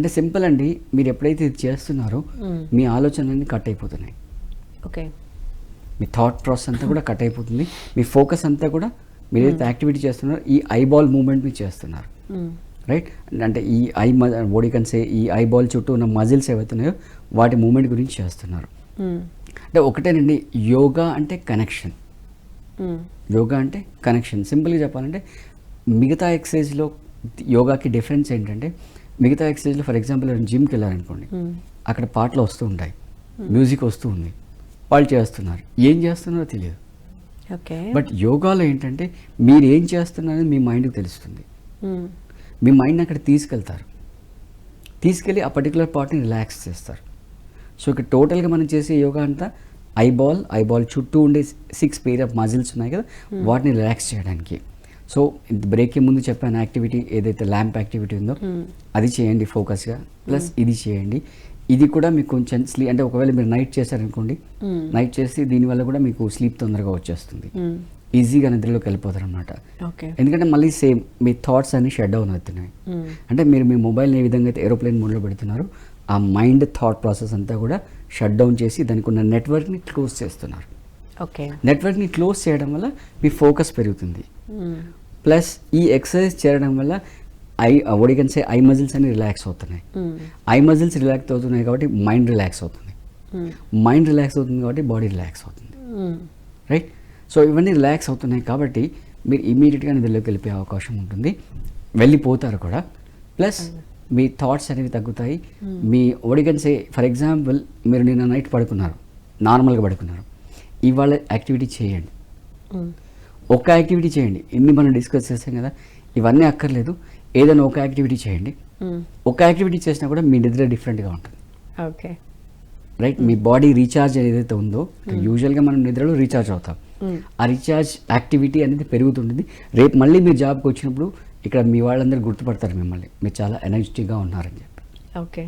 అంటే సింపుల్ అండి మీరు ఎప్పుడైతే ఇది చేస్తున్నారో. మీ ఆలోచనలన్నీ కట్ అయిపోతున్నాయి. ఓకే. మీ థాట్ ప్రాసెస్ అంతా కూడా కట్ అయిపోతుంది. మీ ఫోకస్ అంతా కూడా మీరు ఏదైతే యాక్టివిటీ చేస్తున్నారో ఈ ఐబాల్ మూమెంట్ మీరు చేస్తున్నారు. రైట్ అంటే ఈ ఐ బాడీ కన్సే ఈ ఐబాల్ చుట్టూ ఉన్న మజిల్స్ ఏవైతున్నాయో వాటి మూమెంట్ గురించి చేస్తున్నారు. అంటే ఒకటేనండి యోగా అంటే కనెక్షన్. యోగా అంటే కనెక్షన్ సింపుల్గా చెప్పాలంటే మిగతా ఎక్సర్సైజ్లో యోగాకి డిఫరెన్స్ ఏంటంటే మిగతా ఎక్సర్సైజ్లో ఫర్ ఎగ్జాంపుల్ జిమ్కి వెళ్ళారనుకోండి. అక్కడ పాటలు వస్తూ ఉంటాయి. మ్యూజిక్ వస్తూ ఉంది. వాళ్ళు చేస్తున్నారు. ఏం చేస్తున్నారో తెలియదు. ఓకే. బట్ యోగాలో ఏంటంటే మీరు ఏం చేస్తున్నారని మీ మైండ్కి తెలుస్తుంది. మీ మైండ్ని అక్కడ తీసుకెళ్తారు. తీసుకెళ్ళి ఆ పర్టికులర్ పార్ట్ని రిలాక్స్ చేస్తారు. సో ఇక్కడ టోటల్గా మనం చేసే యోగా అంతా ఐబాల్ ఐబాల్ చుట్టూ ఉండే సిక్స్ పేర్ ఆఫ్ మజిల్స్ ఉన్నాయి కదా వాటిని రిలాక్స్ చేయడానికి. సో బ్రేక్కి ముందు చెప్పాను యాక్టివిటీ ఏదైతే ల్యాంప్ యాక్టివిటీ ఉందో మ్మ్. అది చేయండి ఫోకస్గా ప్లస్ ఇది చేయండి ఇది కూడా మీకు కొంచెం స్లీ అంటే ఒకవేళ మీరు నైట్ చేశారనుకోండి మ్మ్. నైట్ చేసి దీనివల్ల కూడా మీకు స్లీప్ తొందరగా వచ్చేస్తుంది మ్మ్. ఈజీగా నిద్రలోకి వెళ్ళిపోతారు అనమాట ఎందుకంటే మళ్ళీ సేమ్ మీ థాట్స్ అన్ని షట్ డౌన్ అవుతున్నాయి. అంటే మీరు మీ మొబైల్ని ఏ విధంగా అయితే ఏరోప్లేన్ మోడ్లో పెడుతున్నారో ఆ మైండ్ థాట్ ప్రాసెస్ అంతా కూడా షట్ డౌన్ చేసి దానికి ఉన్న నెట్వర్క్ని క్లోజ్ చేస్తున్నారు ఓకే నెట్వర్క్ని క్లోజ్ చేయడం వల్ల మీ ఫోకస్ పెరుగుతుంది. ప్లస్ ఈ ఎక్సర్సైజ్ చేయడం వల్ల ఐ ఒడిగన్సే ఐ మజిల్స్ అన్ని రిలాక్స్ అవుతున్నాయి. మ్మ్. ఐ మజిల్స్ రిలాక్స్ అవుతున్నాయి కాబట్టి మైండ్ రిలాక్స్ అవుతుంది. మైండ్ రిలాక్స్ అవుతుంది కాబట్టి బాడీ రిలాక్స్ అవుతుంది. రైట్ సో ఇవన్నీ రిలాక్స్ అవుతున్నాయి కాబట్టి మీరు ఇమీడియట్గా నిద్రలోకి వెళ్ళిపోయే అవకాశం ఉంటుంది. వెళ్ళిపోతారు కూడా. ప్లస్ మీ థాట్స్ అనేవి తగ్గుతాయి. మీ ఒడిగన్సే ఫర్ ఎగ్జాంపుల్ మీరు నిన్న నైట్ పడుకున్నారు. నార్మల్గా పడుకున్నారు. ఇవాళ యాక్టివిటీ చేయండి. ఒక్క యాక్టివిటీ చేయండి. ఇన్ని మనం డిస్కస్ చేస్తాం కదా ఇవన్నీ అక్కర్లేదు. ఏదైనా ఒక యాక్టివిటీ చేయండి. ఒక యాక్టివిటీ చేసినా కూడా మీ నిద్ర డిఫరెంట్గా ఉంటుంది. ఓకే. రైట్ మీ బాడీ రీఛార్జ్ ఏదైతే ఉందో యూజువల్గా మనం నిద్రలో రీఛార్జ్ అవుతాం. ఆ రీఛార్జ్ యాక్టివిటీ అనేది పెరుగుతుంటుంది. రేపు మళ్ళీ మీరు జాబ్కి వచ్చినప్పుడు ఇక్కడ మీ వాళ్ళందరూ గుర్తుపడతారు మిమ్మల్ని. మీరు చాలా ఎనర్జెటిక్గా ఉన్నారని చెప్పి. ఓకే.